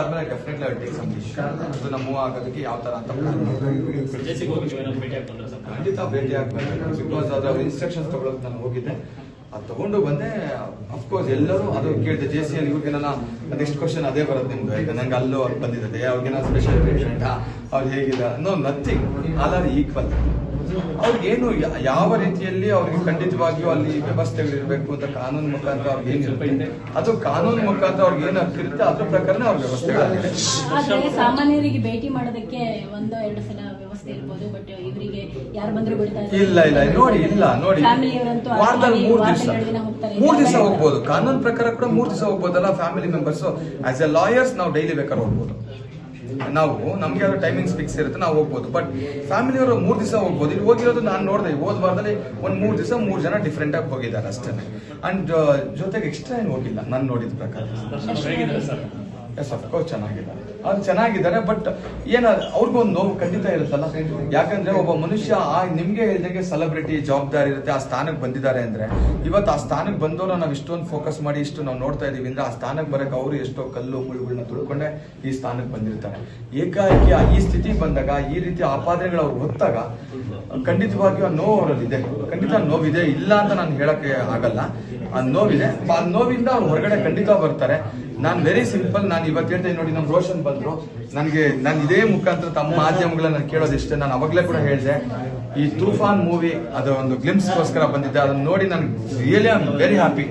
ಆದ್ಮೇಲೆ definitely I take some decision ನಮ್ಮ move ಆಗೋದಕ್ಕೆ ಯಾವ ತರ ಅಂತ ಖಂಡಿತ ಭೇಟಿ ಆಗ್ಬೇಕು ಬಿಕಾಸ್ ಅದ್ರ ಇನ್ಸ್ಟ್ರಕ್ಷನ್ಸ್ ತಗೊಳಕ್ ನಾನು ಹೋಗಿದ್ದೆ. ಅದು ತಗೊಂಡು ಬಂದೆ. ಅಫ್ಕೋರ್ಸ್ ಎಲ್ಲರೂ ಅದು ಕೇಳಿದೆ ಜೆ ಸಿ ಅಲ್ಲಿ ಇವ್ರಿಗೆ ನೆಕ್ಸ್ಟ್ ಕ್ವಶನ್ ಅದೇ ಬರುತ್ತೆ ನಿಮ್ದು. ಈಗ ನಂಗೆ ಅಲ್ಲೂ ಅವ್ರು ಬಂದಿದೆ ಅವ್ರಿಗೇನ ಸ್ಪೆಷಲ್ ಟ್ರೀಟ್ಮೆಂಟ್ ಅವ್ರು ಹೇಗಿಲ್ಲ no nothing all are equal ಅವ್ರಿಗೇನು ಯಾವ ರೀತಿಯಲ್ಲಿ ಅವ್ರಿಗೆ ಖಂಡಿತವಾಗಿಯೂ ಅಲ್ಲಿ ವ್ಯವಸ್ಥೆಗಳಿರ್ಬೇಕು ಅಂತ ಕಾನೂನು ಮುಖಾಂತರ ಅವ್ರಿಗೆ ಏನಿರುತ್ತೆ ಅದು ಕಾನೂನು ಮುಖಾಂತರ ಅವ್ರಿಗೆ ಏನು ಆಗ್ತಿರುತ್ತೆ? ಅದ್ರ ಪ್ರಕಾರನೇ ಅವ್ರ ವ್ಯವಸ್ಥೆಗಳಾಗಿದೆ ಸಾಮಾನ್ಯರಿಗೆ ಭೇಟಿ ಮಾಡೋದಕ್ಕೆ ಒಂದು ಎರಡು ಸಲ ವ್ಯವಸ್ಥೆ ಇರ್ಬೋದು ಬಟ್ ಇವರಿಗೆ ಯಾರು ಬಂದ್ರು ಬಿಡ್ತಾ ಇದ್ದಾರೆ. ಇಲ್ಲ ಇಲ್ಲ ನೋಡಿ ಇಲ್ಲ ನೋಡಿ. ವಾರದಲ್ಲಿ ಮೂರ್ ದಿವಸ. ಮೂರ್ ದಿವಸ ಹೋಗ್ಬೋದು. ಕಾನೂನು ಪ್ರಕಾರ ಕೂಡ ಮೂರ್ ದಿವಸ ಹೋಗ್ಬೋದಲ್ಲ family members as a lawyers ನಾವು ಡೈಲಿ ಬೇಕಾದ್ರೆ ಹೋಗ್ಬೋದು. ನಾವು, ನಮ್ಗೆ ಯಾವ್ದು ಟೈಮಿಂಗ್ಸ್ ಫಿಕ್ಸ್ ಇರುತ್ತೆ, ನಾವು ಹೋಗ್ಬೋದು. ಬಟ್ ಫ್ಯಾಮಿಲಿ ಅವರು ಮೂರು ದಿವಸ ಹೋಗ್ಬೋದು. ಇಲ್ಲಿ ಹೋಗಿರೋದು ನಾನು ನೋಡಿದೆ ಹೋದ ವಾರದಲ್ಲಿ ಒಂದ್ ಮೂರು ದಿವಸ ಮೂರ್ ಜನ ಡಿಫ್ರೆಂಟ್ ಆಗಿ ಹೋಗಿದ್ದಾರೆ ಅಷ್ಟೇ ಅಂಡ್ ಜೊತೆಗೆ ಎಕ್ಸ್ಟ್ರಾ ಏನು ಹೋಗಿಲ್ಲ, ನಾನು ನೋಡಿದ ಪ್ರಕಾರ. ಎಸ್ ಅಫ್ಕೋರ್ಸ್ ಚೆನ್ನಾಗಿದ್ದಾರೆ. ಅವ್ರು ಚೆನ್ನಾಗಿದ್ದಾರೆ, ಬಟ್ ಏನ ಅವ್ರಿಗೊಂದು ನೋವು ಖಂಡಿತ ಇರುತ್ತಲ್ಲ? ಯಾಕಂದ್ರೆ ಒಬ್ಬ ಮನುಷ್ಯ ಆ ನಿಮ್ಗೆ ಹೇಳ್ದಂಗೆ ಸೆಲೆಬ್ರಿಟಿ ಜವಾಬ್ದಾರಿ ಇರುತ್ತೆ, ಆ ಸ್ಥಾನಕ್ಕೆ ಬಂದಿದ್ದಾರೆ ಅಂದ್ರೆ, ಇವತ್ತು ಆ ಸ್ಥಾನಕ್ಕೆ ಬಂದವರು ನಾವು ಇಷ್ಟೊಂದು ಫೋಕಸ್ ಮಾಡಿ, ಇಷ್ಟು ನಾವು ನೋಡ್ತಾ ಇದೀವಿ ಅಂದ್ರೆ ಆ ಸ್ಥಾನಕ್ಕೆ ಬರಕ್ಕೆ ಅವರು ಎಷ್ಟೋ ಕಲ್ಲು ಮುಳುಗಳನ್ನ ತುಳ್ಕೊಂಡೆ ಈ ಸ್ಥಾನಕ್ಕೆ ಬಂದಿರ್ತಾರೆ. ಏಕಾಏಕಿ ಈ ಸ್ಥಿತಿ ಬಂದಾಗ, ಈ ರೀತಿ ಆಪಾದನೆಗಳು ಅವ್ರು ಹೊತ್ತಾಗ, ಖಂಡಿತವಾಗಿಯೂ ನೋವು ಅವರಲ್ಲಿ ಇದೆ ಖಂಡಿತ ನೋವಿದೆ, ಇಲ್ಲ ಅಂತ ನಾನು ಹೇಳಕ್ಕೆ ಆಗಲ್ಲ. ಆ ನೋವಿದೆ ಆ ನೋವಿಂದ ಅವ್ರು ಹೊರಗಡೆ ಖಂಡಿತ ಬರ್ತಾರೆ. ನಾನು ವೆರಿ ಸಿಂಪಲ್ ನಾನು ಇವತ್ತು ಹೇಳ್ತೇನೆ ನೋಡಿ ನಮ್ಮ ರೋಷನ್ ಬಂದ್ರು. ನನಗೆ, ನಾನು ಇದೇ ಮುಖಾಂತರ ತಮ್ಮ ಮಾಧ್ಯಮಗಳನ್ನ ಕೇಳೋದಿಷ್ಟೇ ನಾನು ಅವಾಗಲೇ ಕೂಡ ಹೇಳಿದೆ. ಈ ತೂಫಾನ್ ಮೂವಿ ಅದರ ಒಂದು ಗ್ಲಿಮ್ಸ್ಗೋಸ್ಕರ ಬಂದಿದ್ದೆ ಅದನ್ನ ನೋಡಿ ನನ್ಗೆ ರಿಯಲಿ ಐ ವೆರಿ ಹ್ಯಾಪಿ